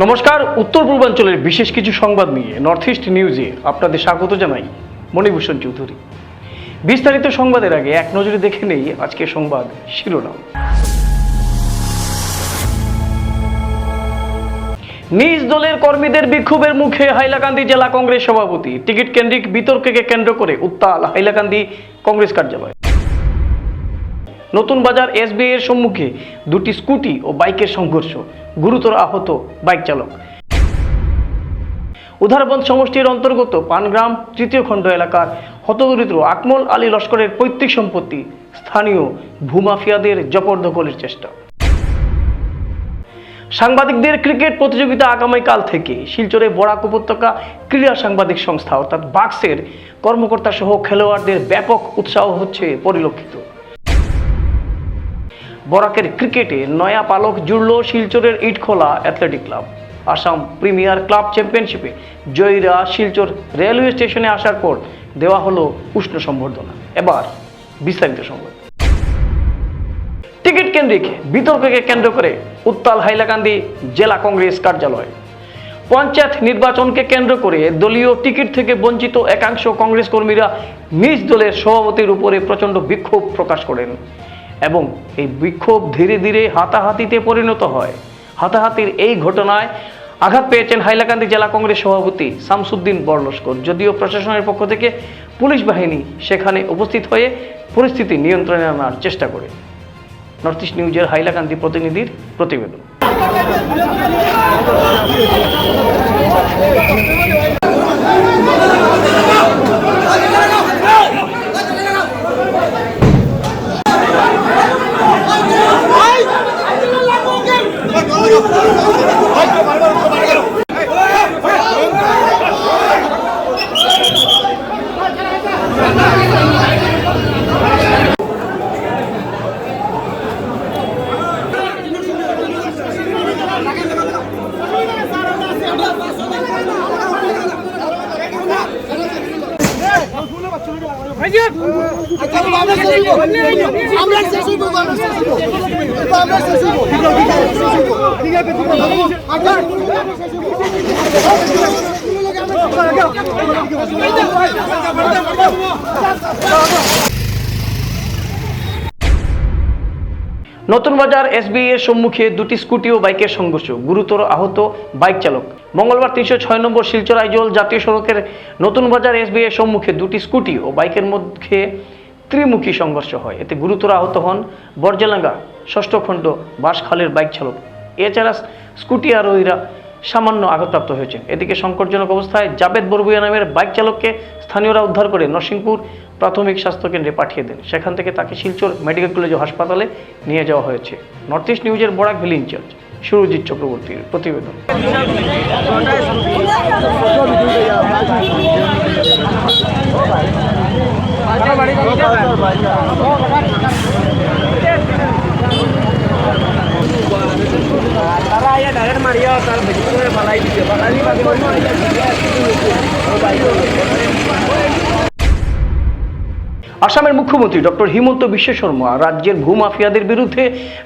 নমস্কার, উত্তর পূর্বাঞ্চলের বিশেষ কিছু সংবাদ নিয়ে নর্থ ইস্ট নিউজে আপনাদের স্বাগত জানাই মণিভূষণ চৌধুরী। বিস্তারিত সংবাদের আগে এক নজরে দেখে নেই আজকের সংবাদ শিরোনাম। নিজ দলের কর্মীদের বিক্ষোভের মুখে হাইলাকান্দি জেলা কংগ্রেস সভাপতি। টিকিট কেন্দ্রিক বিতর্ককে কেন্দ্র করে উত্তাল হাইলাকান্দি কংগ্রেস কার্যালয়। নতুন বাজার এসবিআই এর সম্মুখে দুটি স্কুটি ও বাইকের সংঘর্ষ। গুরুতর আহত বাইক চালক। উধারবন্দ সমষ্টির অন্তর্গত পানগ্রাম তৃতীয় খণ্ড এলাকার হতদরিদ্র আকমল আলী লস্করের পৈতৃক সম্পত্তি স্থানীয় ভূমাফিয়াদের জবরদখলের চেষ্টা। সাংবাদিকদের ক্রিকেট প্রতিযোগিতা আগামীকাল থেকে শিলচরে বরাক উপত্যকা ক্রীড়া সাংবাদিক সংস্থা অর্থাৎ বাক্সের কর্মকর্তা সহ খেলোয়াড়দের ব্যাপক উৎসাহ হচ্ছে পরিলক্ষিত। বরাকের ক্রিকেটে নয়া পালক জুড়ল শিলচরের Itkhola athletic club. Assam premier club চ্যাম্পিয়নশিপে জয়ীরা শিলচর রেলওয়ে স্টেশনে আসার পর দেওয়া হলো উষ্ণ সম্বর্ধনা। এবার বিস্তারিত সংবাদ। টিকিট কেন্দ্রিক বিতর্ককে কেন্দ্র করে উত্তাল হাইলাকান্দি জেলা কংগ্রেস কার্যালয়। পঞ্চায়েত নির্বাচনকে কেন্দ্র করে দলীয় টিকিট থেকে বঞ্চিত একাংশ কংগ্রেস কর্মীরা নিজ দলের সভাপতির উপরে প্রচণ্ড বিক্ষোভ প্রকাশ করেন। এবং এই বিক্ষোভ ধীরে ধীরে হাতাহাতিতে পরিণত হয়। হাতাহাতির এই ঘটনায় আঘাত পেয়েছেন হাইলাকান্দি জেলা কংগ্রেস সভাপতি শামসুদ্দিন বড়লস্কর যদিও প্রশাসনের পক্ষ থেকে পুলিশ বাহিনী সেখানে উপস্থিত হয়ে পরিস্থিতি নিয়ন্ত্রণে আনার চেষ্টা করে। নর্থ ইস্ট নিউজের হাইলাকান্দি প্রতিনিধির প্রতিবেদন। ¡Ay, qué bárbaro! আমরা শেষ হইব আমরা শেষ হইব আমরা শেষ হইব ঠিক আছে ঠিক আছে নতুন বাজার এসবিআই এর সম্মুখে দুটি স্কুটি ও বাইকের সংঘর্ষ। গুরুতর আহত বাইক চালক। মঙ্গলবার তিনশো ছয় নম্বর শিলচর আইজল জাতীয় সড়কের নতুন বাজার এসবিআই এর সম্মুখে দুটি স্কুটি ও বাইকের মধ্যে ত্রিমুখী সংঘর্ষ হয়। এতে গুরুতর আহত হন বর্জেলাঙ্গা ষষ্ঠ খণ্ড বাসখালের বাইক চালক। এছাড়া স্কুটি আরোহীরা সামান্য আঘাতপ্রাপ্ত হয়েছেন। এদিকে সংকটজনক অবস্থায় জাবেদ বরবুয়া নামের বাইক চালককে স্থানীয়রা উদ্ধার করে নরসিংপুর প্রাথমিক স্বাস্থ্য কেন্দ্রে পাঠিয়ে দেন। সেখান থেকে তাকে শিলচর মেডিকেল কলেজ হাসপাতালে নিয়ে যাওয়া হয়েছে। নর্থ ইস্ট নিউজের বরাক ভ্যালি ইনচার্জ, সুরজিৎ চক্রবর্তীর প্রতিবেদন। আসামের মুখ্যমন্ত্রী ডক্টর হিমন্ত বিশ্ব শর্মা রাজ্যের ভূমাফিয়াদের বিরুদ্ধে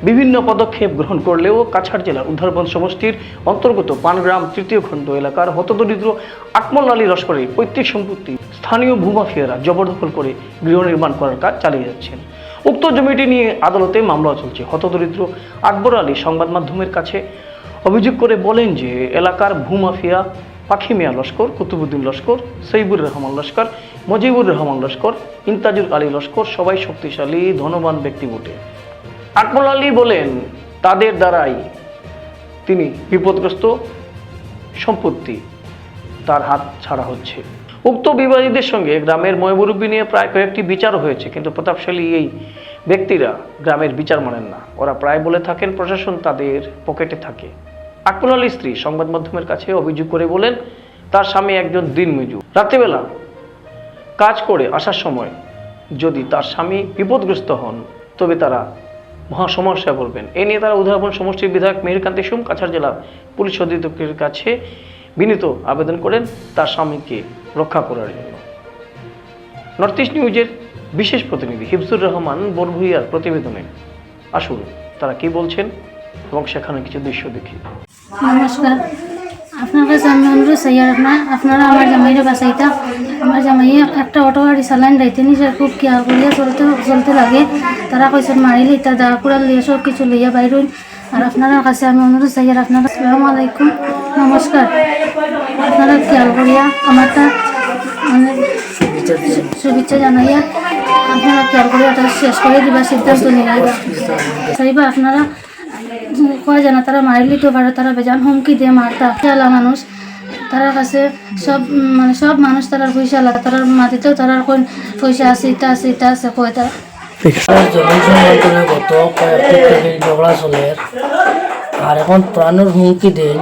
বিভিন্ন পদক্ষেপ গ্রহণ করলেও কাছাড় জেলার উদ্ধারবন সমষ্টির অন্তর্গত পানগ্রাম তৃতীয় খণ্ড এলাকার হতদরিদ্র আকমল আলী লস্করের পৈতৃক সম্পত্তি স্থানীয় ভূমাফিয়ারা জবরদখল করে গৃহ নির্মাণ করার কাজ চালিয়ে যাচ্ছেন। উক্ত জমিটি নিয়ে আদালতে মামলা চলছে। হতদরিদ্র আকবর আলী সংবাদ মাধ্যমের কাছে অভিযোগ করে বলেন যে, এলাকার ভূমাফিয়া পাখি মিয়া লস্কর, কুতুবুদ্দিন লস্কর সৈবুর রহমান লস্কর মজিবুর রহমান লস্কর, ইন্তাজুল আলী লস্কর, সবাই শক্তিশালী, ধনবান ব্যক্তি বটে। আকমল আলী বলেন, তাদের দ্বারাই তিনি বিপদগ্রস্ত, সম্পত্তি তার হাত ছাড়া হচ্ছে। উক্ত বিবাদীদের সঙ্গে গ্রামের ময়মুরব্বী নিয়ে প্রায় কয়েকটি বিচার হয়েছে, কিন্তু প্রতাপশালী এই ব্যক্তিরা গ্রামের বিচার মানেন না। ওরা প্রায় বলে থাকেন, প্রশাসন তাদের পকেটে থাকে। আকমল আলীর স্ত্রী সংবাদ মাধ্যমের কাছে অভিযোগ করে বলেন, তার স্বামী একজন দিন দিনমজুর। রাত্রিবেলা কাজ করে আসার সময় যদি তার স্বামী বিপদগ্রস্ত হন, তবে তারা মহা সমস্যায় পড়বেন এ নিয়ে তারা উদাহরণ সমষ্টির বিধায়ক মেহেরকান্তি সুম, কাছাড় জেলা পুলিশ অধীক্ষকের কাছে বিনীত আবেদন করেন তার স্বামীকে রক্ষা করার জন্য। নর্থ ইস্ট নিউজের বিশেষ প্রতিনিধি হিফজুর রহমান বরভুইয়ার প্রতিবেদনে আসুন, তারা কি বলছেন এবং সেখানে কিছু দৃশ্য দেখি। নমস্কার। আপনার কাছে আমি অনুরোধ চাই আর আপনার আপনারা আমার জামাইরে বাঁচাইতা আমার জামাইয়ে একটা অটো গাড়ি চালান রাইতে নিজে খুব কেয়ার করিয়া চলতে চলতে লাগে। তারা কইছে মারিলে ইতা দা কুড়াল লিয়ে সব কিছু লইয়া বাইরুন আর আপনার কাছে আমি অনুরোধ চাই আর আপনারা আসসালামু আলাইকুম নমস্কার। আপনারা খেয়াল করিয়া আমারটা মানে শুভেচ্ছা জানাইয়া আপনারা খেয়াল করিয়া এটা শেষ করে দিবা সিদ্ধান্ত নিয়ে। চাইবা আপনারা কয় জানা তারা মারিলি তো পারে তারা বেজান হুমকি দিয়ে মারতা। খেলা মানুষ তারার কাছে সব মানে সব মানুষ তারার পয়সা লাগে তারার মাটিতেও তারার কোন পয়সা আছে ইটা আছে ইটা আছে কয় তারা? ঝগড়া চলে। আর এখন প্রাণের হুমকি দেন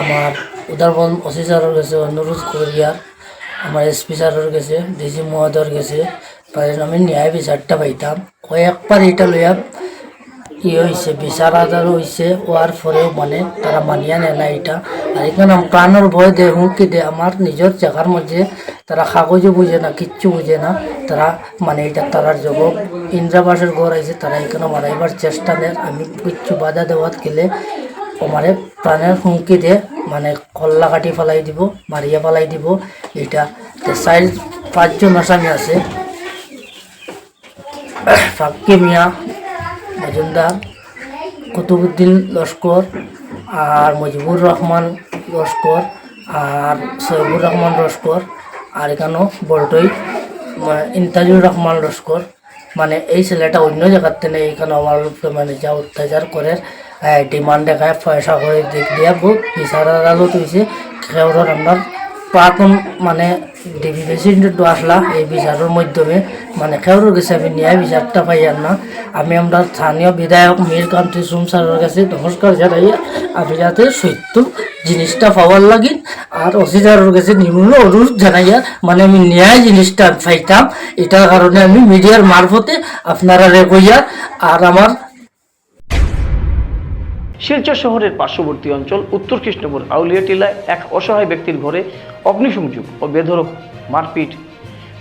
আমার উদারবন ওসি স্যারের কাছে অনুরোধ করিয়ার আমার এসপি স্যারের কাছে ডিসি মহোদয়ের কাছে আমি ন্যায় বিচারটা পাইতাম। কয়েকবার এটা লইয়া ই হয়েছে বিচার আদার হয়েছে ওয়ার পরেও মানে তারা মানিয়া নেয় না এটা। আর এখানে প্রাণের ভয় দেয় হুমকি দেয় আমার নিজের জায়গার মধ্যে তারা কাগজও বুঝে না, কিচ্ছু বুঝে না তারা মানে এটা তারার জগৎ ইন্দ্রাবাসের ঘর আছে তারা এখানে মারাইবার চেষ্টা নেয় আমি কিচ্ছু বাধা দেওয়াত গেলে আমারে প্রাণের হুমকি দে মানে কল্লা কাটি ফেলাই দিব মারিয়া ফেলাই দিব এটা সাইড পাঁচজন আসামি আছে। ফাক্কি মিয়া মজুমদার, কুতুবুদ্দিন লস্কর আর মজিবুর রহমান লস্কর আর সৈবুর রহমান লস্কর আর এখানেও বলটই মানে ইন্তাজুর রহমান লস্কর। মানে এই ছেলেটা অন্য জায়গার থেকে এখানে আমার মানে যা অত্যাচার করে ডিমান্ড দেখায়, পয়সা করে দিক দিয়া বহুত বিচার আদালত হয়েছে খেউর আপনার প্রাক্তন মানে ডিবি প্রেসিডেন্ট আসলা, এই বিচারের মাধ্যমে। মানে খেউর গেছে, আমি ন্যায় বিচারটা পাই আর না। আমি আমরা স্থানীয় বিধায়ক মীর কান্তি সুম স্যারের কাছে নমস্কার জানাই। আমি যাতে সত্য জিনিসটা পাওয়ার লাগি আর অফিসারের কাছে নিম্ন অনুরোধ জানাইয়া মানে আমি ন্যায় জিনিসটা পাইতাম। এটার কারণে আমি মিডিয়ার মারফতে আপনারা রেকইয়া আর আমার শিলচর শহরের পার্শ্ববর্তী অঞ্চল, উত্তর কৃষ্ণপুর, আউলিয়া টিলায় এক অসহায় ব্যক্তির ঘরে অগ্নিসংযোগ ও বেধরক মারপিট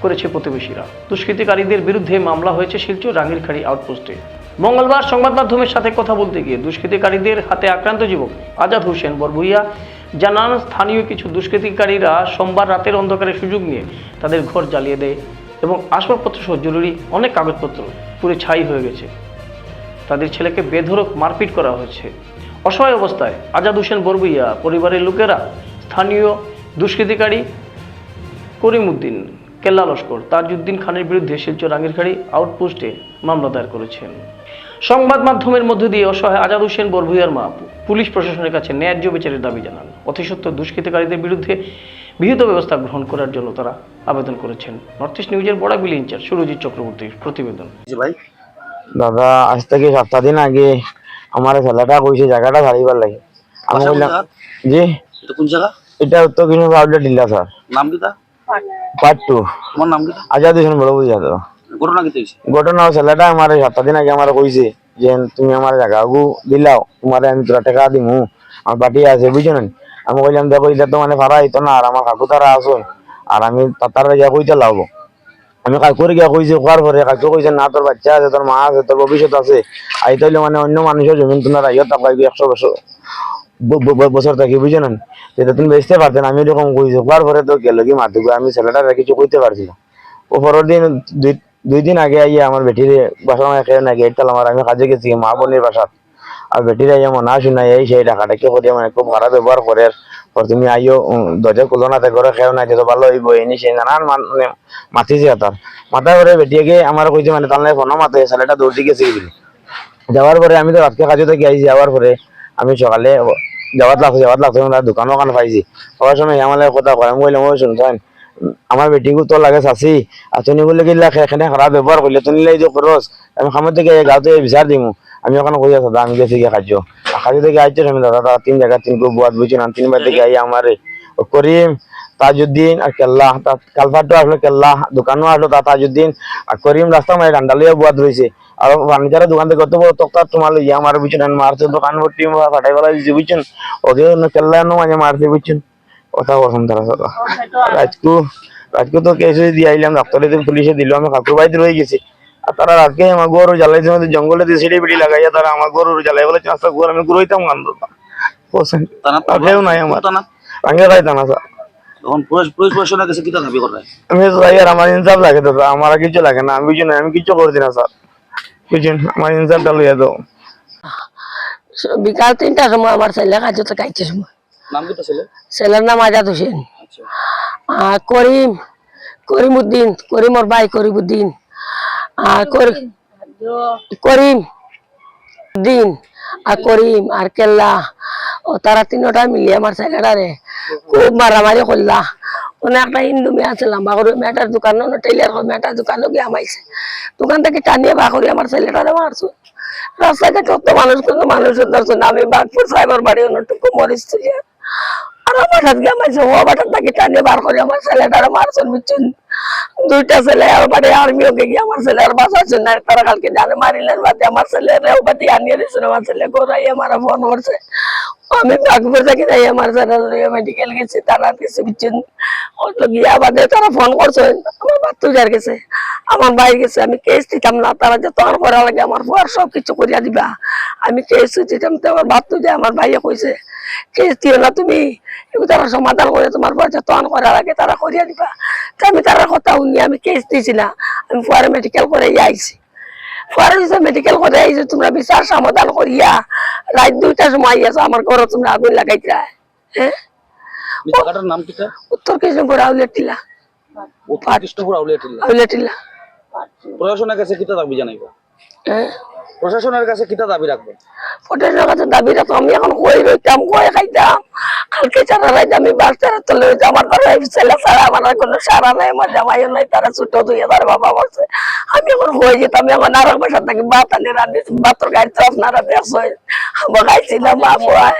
করেছে প্রতিবেশীরা। দুষ্কৃতিকারীদের বিরুদ্ধে মামলা হয়েছে শিলচর রাঙ্গিরখাড়ি আউটপোস্টে। মঙ্গলবার সংবাদ মাধ্যমের সাথে কথা বলতে গিয়ে দুষ্কৃতিকারীদের হাতে আক্রান্ত যুবক আজাদ হোসেন বরভুইয়া জানান, স্থানীয় কিছু দুষ্কৃতিকারীরা সোমবার রাতের অন্ধকারে সুযোগ নিয়ে তাদের ঘর জ্বালিয়ে দেয় এবং আসবাবপত্র সহ জরুরি অনেক কাগজপত্র পুরো ছাই হয়ে গেছে। তাদের ছেলেকে বেধরক মারপিট করা হয়েছে। অসহায় অবস্থায় আজাদ হোসেন বরবইয়া পরিবারের লোকেরা স্থানীয় দুষ্কৃতিকারী করিমউদ্দিন কেল্লা লস্কর তাজউদ্দিন খানের বিরুদ্ধে শিলচর রাঙ্গিরখাড়ি আউটপোস্টে মামলা দায়ের করেছেন। সংবাদ মাধ্যমের মধ্য দিয়ে অসহায় আজাদ হোসেন বরভুইয়ার মা পুলিশ প্রশাসনের কাছে ন্যায্য বিচারের দাবি জানান। অতিসত্ত্বর দুষ্কৃতিকারীদের বিরুদ্ধে বিহিত ব্যবস্থা গ্রহণ করার জন্য তারা আবেদন করেছেন। নর্থ ইস্ট নিউজের বড়াবিলি ইনচার্জ সুরজিৎ চক্রবর্তীর প্রতিবেদন। ভাই। দাদা আজ থেকে সপ্তাহ দিন আগে আমার ছেলেটা কইছে জায়গাটা ছাড়িবার লাগে। আমি বললাম জি? কোন জায়গা? এটা উত্তর কৃষ্ণ আউটলেট ডিলা স্যার নাম কি তা পার্ট টু। তোমার নাম কি তা আজাদ হোসেন বড় বুঝা তো ঘটনা কি হয়েছে ঘটনা ছেলেটা আমার সপ্তাহ দিন আগে আমার কইছে যে তুমি আমার জায়গা গু দিলাও তোমার আমি তোরা টাকা দিমু। আমার বাটি আছে বুঝছ না? আমি কইলাম দেখো এটা তো মানে ভাড়া হইতো না আর আমার কাকু তারা আসুন আর আমি তারা গিয়া কইতে লাগবো আমি কাকুর গিয়া কইছি কোয়ার পরে কাকু কইছে না তোর বাচ্চা আছে তোর মা আছে তোর ভবিষ্যৎ আছে। আই তাইলে মানে অন্য মানুষের জমিন তোমার আইও টাকা একশো বছর। বছর থাকি বুঝছ না সেটা তুমি বেচতে পারতেন, আমি এরকম কইছি কোয়ার পরে তো গেল কি মারতে, আমি ছেলেটা কিছু কইতে পারছি না। ও পরের দিন, দুই দিন আগে আইয়া আমার বেটির বাসার মাঝে খেয়ে না গেট তালাম আর আমি কাজে গেছি, মা বোনের বাসার আর বেটির আইয়া মনে শুনাই, এই সেই টাকাটা কে করিয়া মানে খুব খারাপ ব্যবহার করে। পর তুমি আইও দরজা খুলো না তাই ঘরে খেয়েও না, যেত ভালো হইব এনি সেই নানান মান- মাতিছে তার। মাথা করে বেটিয়াকে আমার কইছে মানে তার ফোনও মাতে, ছেলেটা দৌড় দিকে গেছি যাওয়ার পরে আমি তো রাতকে কাজে থেকে, আইছি, যাওয়ার পরে আমি সকালে যাওয়ার লাগছে, যাবাত লাগছে তার দোকানও কান পাইছি। সবার সময় আমার কথা কয় আমি কইলাম ওই শুনছেন আমার বেটিকু তো লাগে চাচি। আর তুমি বলে কি লাগে এখানে খারাপ ব্যবহার করলে তুমি লাই খরচ আমি খামত থেকে গাঁতে বিচার দিমু। আমি ওখানে কই আছো আমি গেছি গিয়ে খাদ্য। খাদ্য থেকে আইতে আমি দাদা তিন জায়গা তিন গ্রুপ বুয়াত বুঝছি না তিনবার থেকে আই আমার করিম তাজউদ্দিন আর কেল্লা কালফাটো আসলো কেল্লা দোকানও আসলো তা তাজউদ্দিন আর করিম রাস্তা মানে ডান্ডালিয়া বুয়াত রয়েছে আর ফার্নিচারের দোকান থেকে কত বড় তক্তা তোমার লইয়া আমার বুঝছেন মারছে দোকান ভর্তি ফাটাই ফেলা দিচ্ছে বুঝছেন? ওকে কেল্লা মাঝে মারছে বুঝছেন? কথা বলছেন তারা দাদা রাজকু রাজকু তো কেসে দিয়ে আইলাম ডাক্তারে পুলিশে দিল আমি কাকুর বাড়িতে রয়ে গেছি। আর তারা রাতকে আমার গরু জ্বালাইছে মধ্যে জঙ্গলে দিয়ে সিঁড়ি বিড়ি লাগাইয়া তারা আমার গরু জ্বালাই বলে চাষটা গরু আমি গুরুইতাম গান কেউ নাই আমার। রাঙ্গে রাইতাম না স্যার এখন পুলিশ পুলিশ প্রশাসনের কাছে কিতা দাবি করে আমি তো আর আমার ইনসাফ লাগে তো আমার কিছু লাগে না আমি কিছু আমি কিছু করছি না স্যার। বুঝছেন? আমার ইনসাফটা লইয়া দাও। বিকাল তিনটার সময় আমার ছেলে কাছে তো খাইছে সময়। নাম কিটা ছিল? ছেলের নাম আজাদ হোসেন। আচ্ছা। করিম করিম উদ্দিন করিম ওর ভাই করিম উদ্দিন আর করি- করিম উদ্দিন আর করিম আর কেল্লা। ও তারা তিনটা মিলিয়ে আমার ছেলেটারে খুব মারামারি করলা ওনে একটা হিন্দু মেয়ে আছে, লম্বা মেয়েটার দোকান টেইলার মেয়েটার দোকানও গিয়ে আমাইছে দোকান থেকে টানিয়ে বা করে, আমার ছেলেটারে মারছো। রাস্তাঘাটে কত মানুষ কত মানুষ না আমি বাঘপুর সাহেবের বাড়ি অন্যটুকু মরিস আর আমার হাত গিয়ে আমাইছে ও বাটার তাকে টানিয়ে বার করে, আমার ছেলেটারে মারছেন বুঝছেন? দুইটা ছেলে আর বাড়ি আর্মিও গিয়ে আমার ছেলে আর বাঁচাচ্ছে না তারা কালকে জানে মারিলেন বাদে আমার ছেলে রেও বাতি আনিয়ে দিয়েছিল, আমার ছেলে গোড়াই আমার ফোন করছে। আমি বাগপুর থেকে যাই, আমার ছেলে মেডিকেল গেছি, তারা কিছু বুঝছেন? হয়তো গিয়া বাদে তারা ফোন করছে, আমার বাচ্চা গেছে, আমার ভাই গেছে, আমি কেস দিতাম না, তারা যে তখন করা লাগে, আমার পর সব কিছু করিয়া দিবা। আমি কেস দিতাম তো আমার যে আমার ভাইয়ে কইছে কেস দিও না তুমি। এগুলো তারা সমাধান করে তোমার পর যে তখন করা লাগে তারা করিয়া দিবা। তো আমি তার কথা শুনি আমি কেস দিছি না আমি পরে মেডিকেল করে আইছি পরে মেডিকেল করে আইছি তোমরা বিচার সমাধান করিয়া রাত দুইটার সময় আইয়াছো আমার ঘরে তোমরা আগুন হ্যাঁ জায়গাটার নাম কিটা উত্তর কৃষ্ণপুর আউলেট টিলা। উত্তর কৃষ্ণপুর আউলিয়া টিলা। আউলেট টিলা। প্রশাসনের কাছে কিতা দাবি জানাইবা হ্যাঁ প্রশাসনের কাছে কিতা দাবি রাখবে হোটেলের কাছে দাবি রাখতো আমি এখন কই রইতাম কই খাইতাম? কালকে ছাড়া রাইতে আমি বাস ছাড়া চলে যেতে আমার ঘরে ছেলে ছাড়া আমার আর কোনো সারা নাই আমার জামাইও নাই তারা ছোট দুই তার বাবা বলছে আমি এখন হয়ে যেতাম এখন আর বাসার থাকি ভাত আনি রাঁধি ভাতর গাইতে আপনারা দেখছ আমার খাইছি না মা পোয়ায়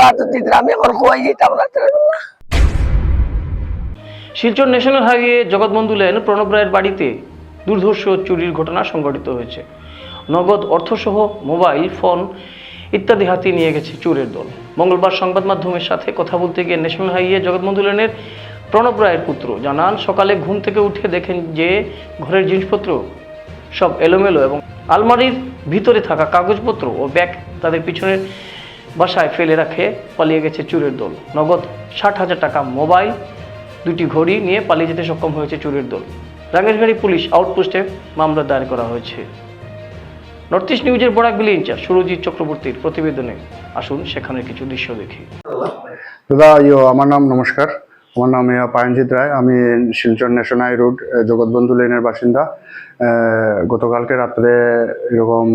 ভাত দিতে আমি এখন হয়ে যেতাম রাত্রে Silchar national highway Jagatbandhu lane Pranab রায়ের বাড়িতে দুর্ধর্ষ চুরির ঘটনা সংঘটিত হয়েছে। নগদ অর্থসহ মোবাইল, ফোন ইত্যাদি হাতিয়ে নিয়ে গেছে চোরের দল। মঙ্গলবার সংবাদ মাধ্যমের সাথে কথা বলতে গিয়ে ন্যাশনাল হাইওয়ে জগৎবন্ধু লেনের প্রণব রায়ের পুত্র জানান, সকালে ঘুম থেকে উঠে দেখেন যে ঘরের জিনিসপত্র সব এলোমেলো এবং আলমারির ভিতরে থাকা কাগজপত্র ও ব্যাগ তাদের পিছনের বাসায় ফেলে রাখে পালিয়ে গেছে চোরের দল। নগদ ষাট হাজার টাকা মোবাইল, দুটি ঘড়ি নিয়ে পালিয়ে যেতে সক্ষম হয়েছে চোরের দল। রাঙ্গেরগাড়ি পুলিশ আউটপোস্টে মামলা দায়ের করা হয়েছে। নর্থ ইস্ট নিউজের বরাক বিলি ইনচার্জ সুরজিৎ চক্রবর্তীর প্রতিবেদনে আসুন সেখানে কিছু দৃশ্য দেখি। দাদা, ইয়ো, আমার নাম নমস্কার। আমার নাম পায়নজিৎ রায়। আমি শিলচর ন্যাশনাল রোড জগৎবন্ধু লেনের বাসিন্দা। গতকালকে রাত্রে এরকম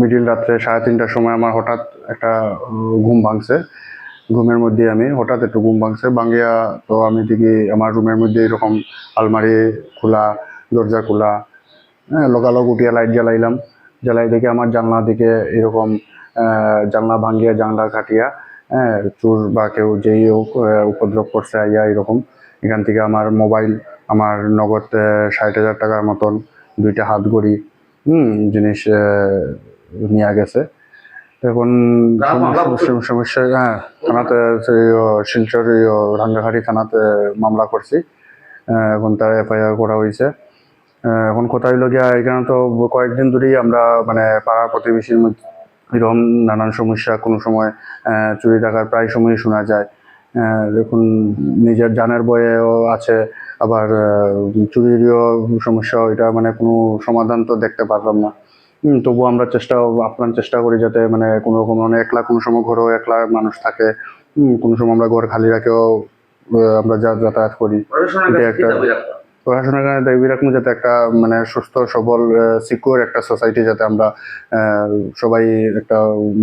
মিডিল রাত্রে সাড়ে তিনটার সময় আমার হঠাৎ একটা ঘুম ভাঙছে। ঘুমের মধ্যে আমি হঠাৎ একটু ঘুম ভাঙছে। ভাঙিয়া তো আমি দেখি আমার রুমের মধ্যে এরকম আলমারি খোলা, দরজা খোলা হ্যাঁ লগালগ উঠিয়া লাইট জ্বালাইলাম। জ্বালাই দেখে আমার জানলা দিকে এরকম জানলা ভাঙ্গিয়া জানলা কাটিয়া হ্যাঁ চোর বা কেউ যেই হোক উপদ্রব করছে আইয়া এরকম। এখান থেকে আমার মোবাইল আমার নগদ ষাট হাজার টাকার মতন দুইটা হাত ঘড়ি হুম জিনিস নিয়ে গেছে। এখন সম- সম- সমস্যা হ্যাঁ থানাতে শিলচর রাঙ্গাহাটি থানাতে মামলা করছি। এখন তার এফআইআর করা হয়েছে। এখন কথা হইল গিয়া এখানে তো কয়েকদিন ধরেই আমরা মানে পাড়া প্রতিবেশীর মধ্যে এরকম নানান সমস্যা কোনো সময় চুরি ডাকার প্রায় সময়ই শোনা যায়। দেখুন নিজের জানের বয়েও আছে আবার চুরিরও সমস্যা এটা মানে কোনো সমাধান তো দেখতে পারলাম না। হুম, তবুও আমরা চেষ্টা আপ্রাণ চেষ্টা করি যাতে মানে কোনো রকম মানে একলা কোনো সময় ঘরেও একলা মানুষ থাকে। কোনো সময় আমরা ঘর খালি রাখেও আমরা যা- যাতায়াত করি। এটা একটা রাখবা কারণে দাবি রাখব যাতে একটা মানে সুস্থ, সবল সিকিউর একটা সোসাইটি যাতে আমরা সবাই একটা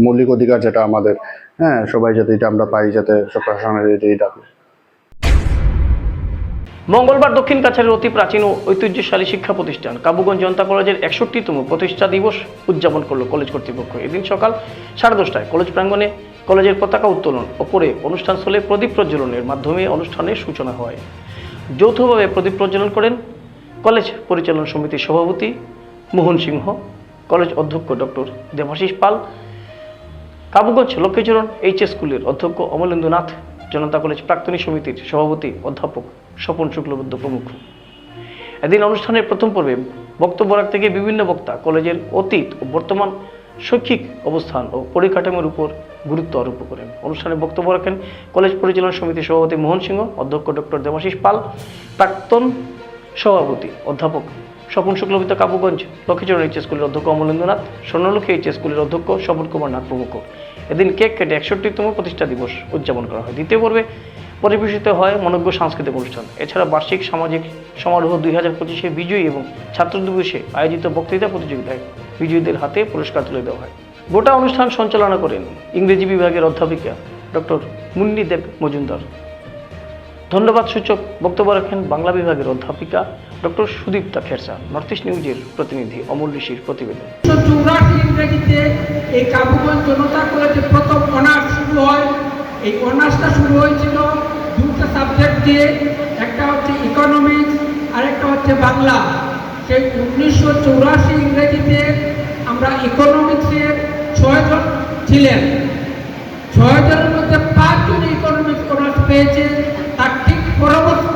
মৌলিক অধিকার যেটা আমাদের হ্যাঁ সবাই যাতে এটা আমরা পাই যাতে প্রশাসনের এটাই মঙ্গলবার দক্ষিণ কাছাড়ের অতি প্রাচীন ও ঐতিহ্যশালী শিক্ষা প্রতিষ্ঠান, কাবুগঞ্জ জনতা কলেজের একষট্টিতম প্রতিষ্ঠা দিবস উদযাপন করল কলেজ কর্তৃপক্ষ। এদিন সকাল সাড়ে দশটায় কলেজ প্রাঙ্গণে কলেজের পতাকা উত্তোলন ওপরে অনুষ্ঠান স্থলে প্রদীপ প্রজ্বলনের মাধ্যমে অনুষ্ঠানের সূচনা হয়। যৌথভাবে প্রদীপ প্রজ্বলন করেন কলেজ পরিচালনা সমিতির সভাপতি মোহন সিংহ, কলেজ অধ্যক্ষ doctor Debashis Pal Kabuganj Lakshmicharan H S স্কুলের অধ্যক্ষ অমলেন্দুনাথ জনতা কলেজ প্রাক্তনী সমিতির সভাপতি অধ্যাপক স্বপন শুক্লবদ্ধ প্রমুখ। এদিন অনুষ্ঠানের প্রথম পর্বে বক্তব্য রাখতে গিয়ে বিভিন্ন বক্তা কলেজের অতীত ও বর্তমান শৈক্ষিক অবস্থান ও পরিকাঠামোর উপর গুরুত্ব আরোপ করেন। অনুষ্ঠানে বক্তব্য রাখেন কলেজ পরিচালনা সমিতির সভাপতি মোহন সিংহ, অধ্যক্ষ ডক্টর দেবাশিস পাল, প্রাক্তন সভাপতি অধ্যাপক স্বপন শুক্লবিত কাবুগঞ্জ লক্ষ্মীচরণ এইচ স্কুলের অধ্যক্ষ অমলেন্দ্রনাথ স্বর্ণলক্ষ্মী এইচ স্কুলের অধ্যক্ষ স্বপন কুমার নাথ প্রমুখ। এদিন কেক কেটে একষট্টিতম প্রতিষ্ঠা দিবস উদযাপন করা হয়। দ্বিতীয় পর্বে পরিবেশিত হয় মনজ্ঞ সাংস্কৃতিক অনুষ্ঠান। এছাড়া বার্ষিক সামাজিক সমারোহ দুই হাজার পঁচিশে বিজয়ী এবং ছাত্র দিবসে আয়োজিত বক্তৃতা প্রতিযোগিতায় বিজয়ীদের হাতে পুরস্কার তুলে দেওয়া হয়। গোটা অনুষ্ঠান সঞ্চালনা করেন ইংরেজি বিভাগের অধ্যাপিকা ডক্টর মুন্নি দেব মজুমদার। ধন্যবাদ সূচক বক্তব্য রাখেন বাংলা বিভাগের অধ্যাপিকা doctor Sudipta Khersa, north east নিউজের প্রতিনিধি অমল ঋষির প্রতিবেদন। ইংরেজিতে এই কাবুগঞ্জ জনতা কলেজে প্রথম অনার্স শুরু হয়। এই অনার্সটা শুরু হয়েছিল দুটো সাবজেক্ট দিয়ে, একটা হচ্ছে ইকোনমিক্স আর একটা হচ্ছে বাংলা। সেই উনিশশো চৌরাশি ইংরেজিতে আমরা ইকোনমিক্সের ছয়জন ছিলেন। ছয়জনের মধ্যে পাঁচজন ইকোনমিক্স অনার্স পেয়েছে। তার ঠিক পরবর্তী,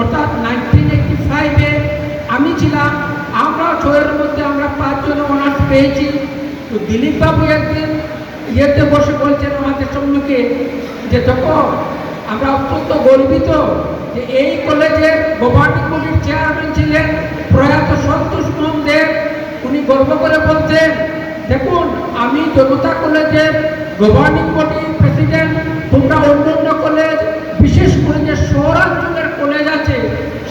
অর্থাৎ নাইনটিন এইটি ফাইভে আমি ছিলাম আমরা ছয়ের মধ্যে আমরা পাঁচজন অনার্স পেয়েছি। তো দিলীপ বাবু একদিন ইয়েতে বসে বলছেন আমাদের সম্মুখে যে যখন আমরা অত্যন্ত গর্বিত যে এই কলেজের গভর্নিং বডির চেয়ারম্যান ছিলেন প্রয়াত সন্তোষ মোহন দেব উনি গর্ব করে বলছেন, দেখুন, আমি জনতা কলেজের গভর্নিং বডির প্রেসিডেন্ট, তোমরা অন্য অন্য কলেজ, বিশেষ করে যে শহরাঞ্চলের কলেজ আছে,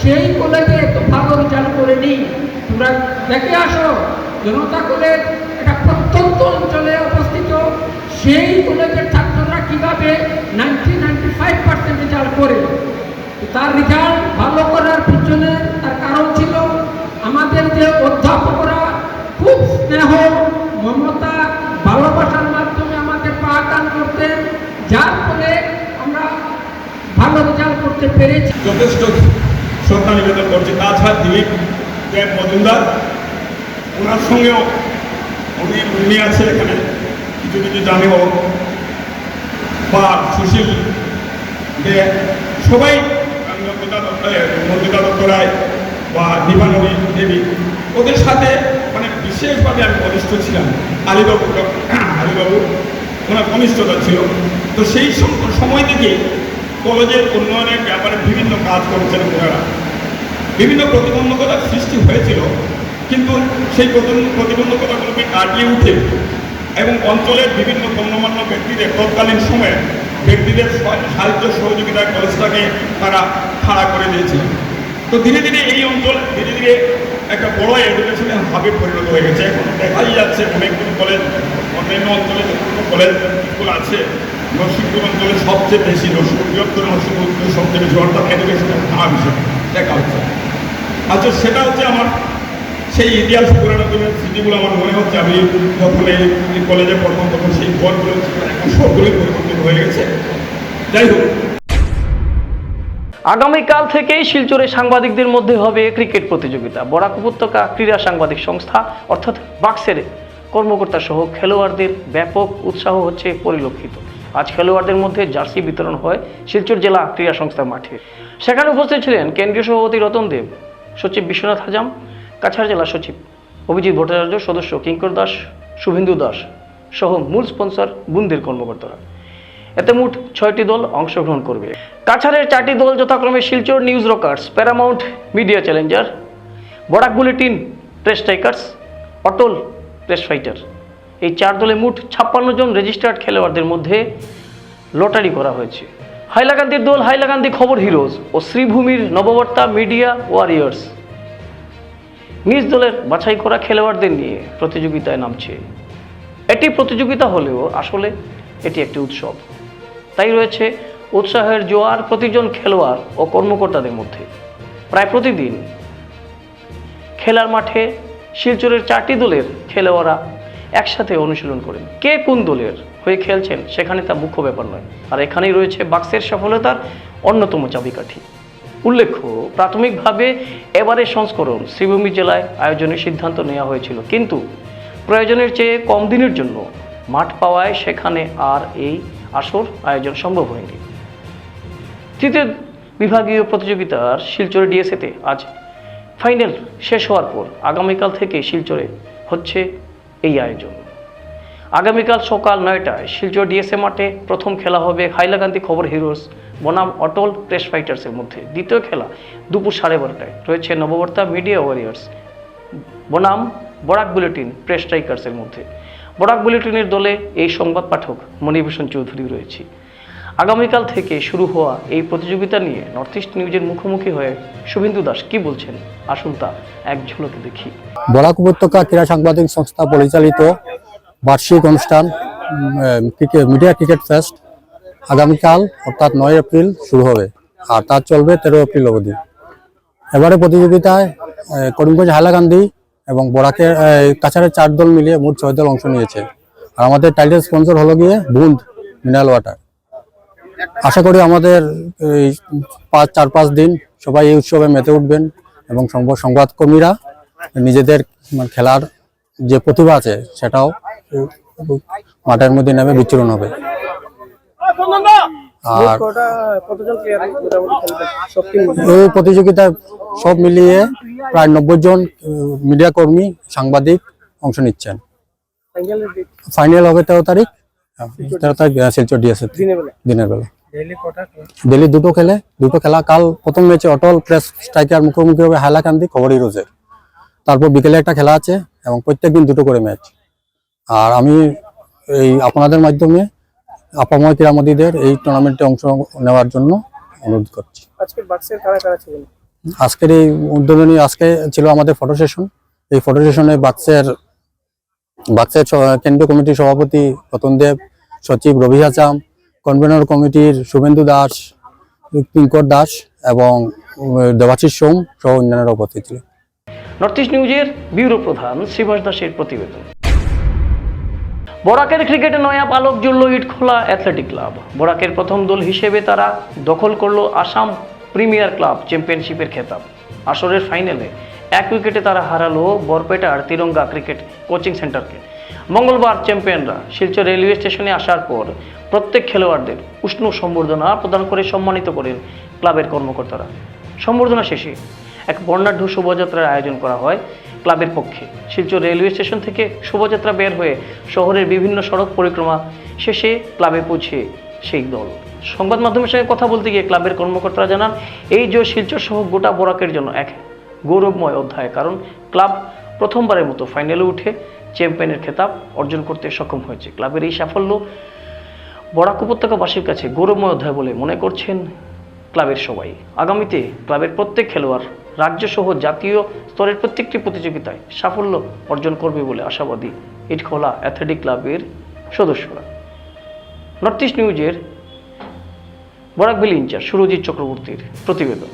সেই কলেজে এত ভালো রেজাল্ট করে নিই। তোমরা দেখে আসো, জনতা কলেজ একটা প্রত্যন্ত অঞ্চলে সেই কলেজের ছাত্ররা কীভাবে ninety ninety five percent result করে? তার রেজাল্ট ভালো করার পিছনে তার কারণ ছিল আমাদের যে অধ্যাপকরা খুব স্নেহ, মমতা, ভালোবাসার মাধ্যমে আমাদের পাঠদান করতেন, যার ফলে আমরা ভালো রেজাল্ট করতে পেরেছি। যথেষ্ট শ্রদ্ধা নিবেদন করছি। তাছাড়া দিলীপ মজুমদার, ওনার সঙ্গেও উনি উনি আছে এখানে। কিছু কিছু জানেও বা সুশীল দে সবাই নন্দিতা দত্ত রায় বা দীপানবী দেবী, ওদের সাথে মানে বিশেষভাবে আমি ঘনিষ্ঠ ছিলাম। আলিবাবু আলিবাবু ওনার ঘনিষ্ঠতা ছিল। তো সেই সম- সময় থেকে কলেজের উন্নয়নের ব্যাপারে বিভিন্ন কাজ করেছেন ওনারা। বিভিন্ন প্রতিবন্ধকতার সৃষ্টি হয়েছিল, কিন্তু সেই প্রতিবন্ধ- প্রতিবন্ধকতাগুলোকে কাটিয়ে উঠে এবং অঞ্চলের বিভিন্ন গণ্যমান্য ব্যক্তিদের তৎকালীন সময়ে ব্যক্তিদের সাহায্য সহযোগিতায় কলেজটাকে তারা খাড়া করে দিয়েছিলেন তো ধীরে ধীরে এই অঞ্চল ধীরে ধীরে একটা বড় এডুকেশনের হাবে পরিণত হয়ে গেছে। এখন দেখাই যাচ্ছে অনেকগুলো কলেজ অন্যান্য অঞ্চলে কলেজ স্কুল আছে নরসিংপুর অঞ্চলে সবচেয়ে বেশি নরসিংপুর বৃহত্তর অঞ্চলে সবচেয়ে বেশি, অর্থাৎ এডুকেশনের হাব হিসেবে দেখা হচ্ছে। আচ্ছা সেটা হচ্ছে আমার সেই ইতিহাস পুরানো দিনের স্মৃতিগুলো আমার মনে হচ্ছে। আমি যখন এই কলেজে পড়তাম, তখন সেই ঘরগুলো সবগুলোই পরিবর্তিত হয়ে গেছে। যাই হোক। আগামীকাল থেকেই শিলচরে সাংবাদিকদের মধ্যে হবে ক্রিকেট প্রতিযোগিতা। বরাক উপত্যকা ক্রীড়া সাংবাদিক সংস্থা, অর্থাৎ বাক্সের কর্মকর্তা সহ খেলোয়াড়দের ব্যাপক উৎসাহ হচ্ছে পরিলক্ষিত। আজ খেলোয়াড়দের মধ্যে জার্সি বিতরণ হয় শিলচর জেলা ক্রীড়া সংস্থার মাঠে। সেখানে উপস্থিত ছিলেন কেন্দ্রীয় সভাপতি রতন দেব, সচিব বিশ্বনাথ হাজাম কাছাড় জেলা সচিব, অভিজিৎ ভট্টাচার্য সদস্য কিঙ্কর দাস, শুভেন্দু দাস সহ মূল স্পন্সর বুন্দের কর্মকর্তারা। এতে মোট ছয়টি দল অংশগ্রহণ করবে। কাছাড়ের চারটি দল যথাক্রমে Silchar news rockers, paramount media challenger Barak bulletin press strikers, Atal press fighter. এই চার দলে মোট ছাপ্পান্ন জন রেজিস্টার্ড খেলোয়াড়দের মধ্যে লটারি করা হয়েছে। হাইলাকান্দির দল হাইলাকান্দি খবর হিরোজ ও শ্রীভূমির নববর্তা মিডিয়া ওয়ারিয়ার্স। নিজ দলের বাছাই করা খেলোয়াড়দের নিয়ে প্রতিযোগিতায় নামছে। এটি প্রতিযোগিতা হলেও আসলে এটি একটি উৎসব। তাই রয়েছে উৎসাহের জোয়ার প্রতিজন খেলোয়াড় ও কর্মকর্তাদের মধ্যে। প্রায় প্রতিদিন খেলার মাঠে শিলচরের চারটি দলের খেলোয়াড়রা একসাথে অনুশীলন করেন। কে কোন দলের হয়ে খেলছেন সেখানে তা মুখ্য ব্যাপার নয়। আর এখানেই রয়েছে বাক্সের সফলতার অন্যতম চাবিকাঠি। উল্লেখ্য, প্রাথমিকভাবে এবারের সংস্করণ শ্রীভূমি জেলায় আয়োজনের সিদ্ধান্ত নেওয়া হয়েছিল। কিন্তু প্রয়োজনের চেয়ে কম দিনের জন্য মাঠ পাওয়ায় সেখানে আর এই আসর আয়োজন সম্ভব হয়নি। তৃতীয় বিভাগীয় প্রতিযোগিতার শিলচরে ডিএসএতে আজ ফাইনাল শেষ হওয়ার পর আগামীকাল থেকে শিলচরে হচ্ছে এই আয়োজন। আগামীকাল সকাল নয়টায় শিলচর ডিএসএ মাঠে প্রথম খেলা হবে হাইলাকান্দি খবর হিরোস বনাম অটল প্রেস ফাইটার্সের মধ্যে। দ্বিতীয় খেলা দুপুর সাড়ে বারোটায়। রয়েছে নববর্তা মিডিয়া ওয়ারিয়ার্স, বনাম বরাক বুলেটিন প্রেস স্ট্রাইকার্সের মধ্যে। বরাক বুলেটিনের দলে এই সংবাদ পাঠক মণিভূষণ চৌধুরী রয়েছে। আগামীকাল থেকে শুরু হওয়া এই প্রতিযোগিতা নিয়ে নর্থ ইস্ট নিউজের মুখোমুখি হয়ে শুভেন্দু দাস কি বলছেন? আসুন তা এক ঝলকে দেখি। বরাক উপত্যকা ক্রীড়া সাংবাদিক সংস্থা পরিচালিত বার্ষিক অনুষ্ঠান মিডিয়া ক্রিকেট ফেস্ট আগামীকাল, অর্থাৎ নয় এপ্রিল, শুরু হবে। আর তা চলবে তেরো এপ্রিল অবধি। এবারে প্রতিযোগিতায় করিমগঞ্জ হাইলাকান্দি এবং বরাকের কাছাড়ের চার দল মিলিয়ে মোট ছয় দল অংশ নিয়েছে। আর আমাদের টাইটেল স্পন্সর হলো গিয়ে বুন্দ মিনারেল ওয়াটার। আশা করি আমাদের এই পাঁচ, চার, পাঁচ দিন সবাই এই উৎসবে মেতে উঠবেন এবং সংবাদকর্মীরা নিজেদের মানে খেলার যে প্রতিভা আছে সেটাও মাঠের মধ্যে নেমে বিচরণ হবে। আর এই প্রতিযোগিতায় সব মিলিয়ে প্রায় নব্বই জন মিডিয়া কর্মী, সাংবাদিক অংশ নিচ্ছেন। ফাইনাল হবে তেরো তারিখ। তেরো তারিখ শিলচর ডিএসএ দিনের বেলা। ডেলি দুটো খেলে, দুটো খেলা। কাল প্রথম ম্যাচে অটল, প্রেস, স্ট্রাইকার, মুখোমুখি হবে হাইলাকান্দি, খবরই রোজের। তারপর বিকেলে একটা খেলা আছে এবং প্রত্যেকদিন দুটো করে ম্যাচ। আর আমি এই আপনাদের মাধ্যমে আপাময় ক্রীড়ামোদীদের এই টুর্নামেন্টে অংশ নেওয়ার জন্য অনুরোধ করছি। আজকের এই উদ্বোধনী আজকে ছিল আমাদের ফটো সেশন। এই ফটো সেশনে বাক্সের বাক্সের কেন্দ্রীয় কমিটির সভাপতি রতন দেব সচিব রবি হাসাম কনভেনর কমিটির শুভেন্দু দাস কিঙ্কর দাস এবং দেবাশিস সোম সহ অন্যান্যরা উপস্থিত ছিলেন। নর্থ ইস্ট নিউজের ব্যুরো প্রধান শ্রীবাস দাসের প্রতিবেদন। বরাকের ক্রিকেটে নয়া পালক জুড়ল ইটখোলা অ্যাথলেটিক ক্লাব। বরাকের প্রথম দল হিসেবে তারা দখল করল আসাম প্রিমিয়ার ক্লাব চ্যাম্পিয়নশিপের খেতাব। আসরের ফাইনালে এক উইকেটে তারা হারালো বরপেটার তিরঙ্গা ক্রিকেট কোচিং সেন্টারকে। মঙ্গলবার চ্যাম্পিয়নরা শিলচর রেলওয়ে স্টেশনে আসার পর প্রত্যেক খেলোয়াড়দের উষ্ণ সম্বর্ধনা প্রদান করে সম্মানিত করেন ক্লাবের কর্মকর্তারা। সম্বর্ধনা শেষে এক বর্ণাঢ্য শোভাযাত্রার আয়োজন করা হয় ক্লাবের পক্ষে। শিলচর রেলওয়ে স্টেশন থেকে শোভাযাত্রা বের হয়ে শহরের বিভিন্ন সড়ক পরিক্রমা শেষে ক্লাবে পৌঁছে সেই দল। সংবাদ মাধ্যমের সঙ্গে কথা বলতে গিয়ে ক্লাবের কর্মকর্তারা জানান, এই জয় শিলচর সহ গোটা বরাকের জন্য এক গৌরবময় অধ্যায়, কারণ ক্লাব প্রথমবারের মতো ফাইনালে উঠে চ্যাম্পিয়নের খেতাব অর্জন করতে সক্ষম হয়েছে। ক্লাবের এই সাফল্য বরাক উপত্যকাবাসীর কাছে গৌরবময় অধ্যায় বলে মনে করছেন ক্লাবের সবাই। আগামীতে ক্লাবের প্রত্যেক খেলোয়াড় রাজ্য সহ জাতীয় স্তরের প্রত্যেকটি প্রতিযোগিতায় সাফল্য অর্জন করবে বলে আশাবাদী ইটখোলা অ্যাথলেটিক ক্লাবের সদস্যরা। নর্থ ইস্ট নিউজের বরাকবেলি ইনচার্জ সুরজিৎ চক্রবর্তীর প্রতিবেদন।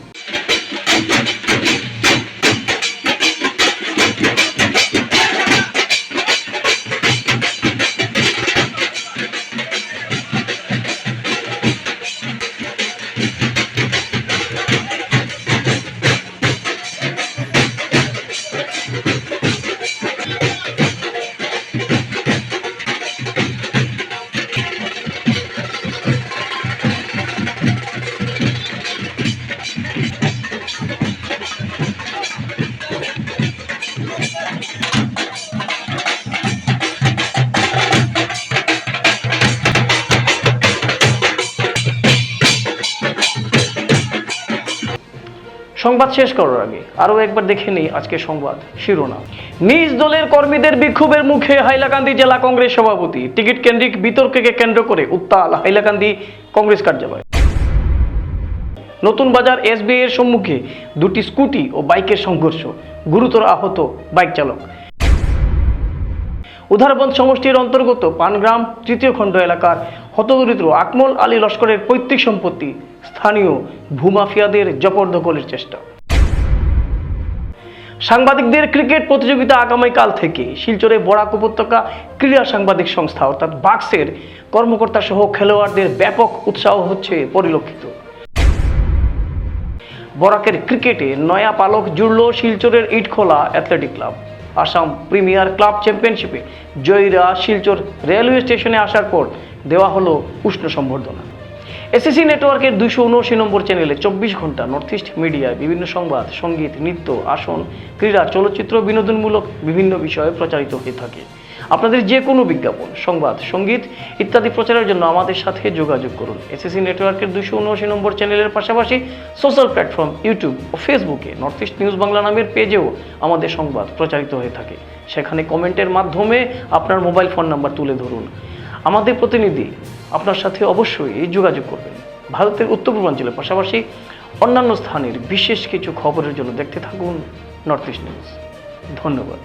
সংবাদ শেষ করার আগে আরও একবার দেখে নিই আজকে সংবাদ শিরোনাম। নিজ দলের কর্মীদের বিক্ষোভের মুখে হাইলাকান্দি জেলা কংগ্রেস সভাপতি। টিকিট কেন্দ্রিক বিতর্ককে কেন্দ্র করে উত্তাল হাইলাকান্দি কংগ্রেস কার্যালয়। নতুন বাজার এসবিআই এর সম্মুখে দুটি স্কুটি ও বাইকের সংঘর্ষ। গুরুতর আহত বাইক চালক। উধারবন্দ সমষ্টির অন্তর্গত পানগ্রাম তৃতীয় খণ্ড এলাকার হতদরিদ্র আকমল আলী লস্করের পৈতৃক সম্পত্তি স্থানীয় ভূমাফিয়াদের জবরদখলের চেষ্টা। সাংবাদিকদের ক্রিকেট প্রতিযোগিতা আগামীকাল থেকে। শিলচরে বরাক উপত্যকা ক্রীড়া সাংবাদিক সংস্থা, অর্থাৎ বাক্সের কর্মকর্তা সহ খেলোয়াড়দের ব্যাপক উৎসাহ হচ্ছে পরিলক্ষিত। বরাকের ক্রিকেটে নয়া পালক জুড়ল শিলচরের Itkhola athletic club. Assam premier club চ্যাম্পিয়নশিপে জয়ীরা শিলচর রেলওয়ে স্টেশনে আসার পর দেওয়া হলো উষ্ণ সম্বর্ধনা। এসএসসি নেটওয়ার্কের দুইশো উনআশি নম্বর চ্যানেলে চব্বিশ ঘণ্টা নর্থ ইস্ট মিডিয়ায় বিভিন্ন সংবাদ, সংগীত, নৃত্য, আসন, ক্রীড়া, চলচ্চিত্র, বিনোদনমূলক বিভিন্ন বিষয়ে প্রচারিত হয়ে থাকে। আপনাদের যে কোনো বিজ্ঞাপন, সংবাদ, সংগীত ইত্যাদি প্রচারের জন্য আমাদের সাথে যোগাযোগ করুন। এসএসসি নেটওয়ার্কের দুশো উনআশি নম্বর চ্যানেলের পাশাপাশি সোশ্যাল প্ল্যাটফর্ম ইউটিউব ও ফেসবুকে নর্থ ইস্ট নিউজ বাংলা নামের পেজেও আমাদের সংবাদ প্রচারিত হয়ে থাকে। সেখানে কমেন্টের মাধ্যমে আপনার মোবাইল ফোন নাম্বার তুলে ধরুন। আমাদের প্রতিনিধি আপনার সাথে অবশ্যই যোগাযোগ করবেন। ভারতের উত্তর পূর্বাঞ্চলের পাশাপাশি অন্যান্য স্থানের বিশেষ কিছু খবরের জন্য দেখতে থাকুন নর্থ ইস্ট নিউজ। ধন্যবাদ।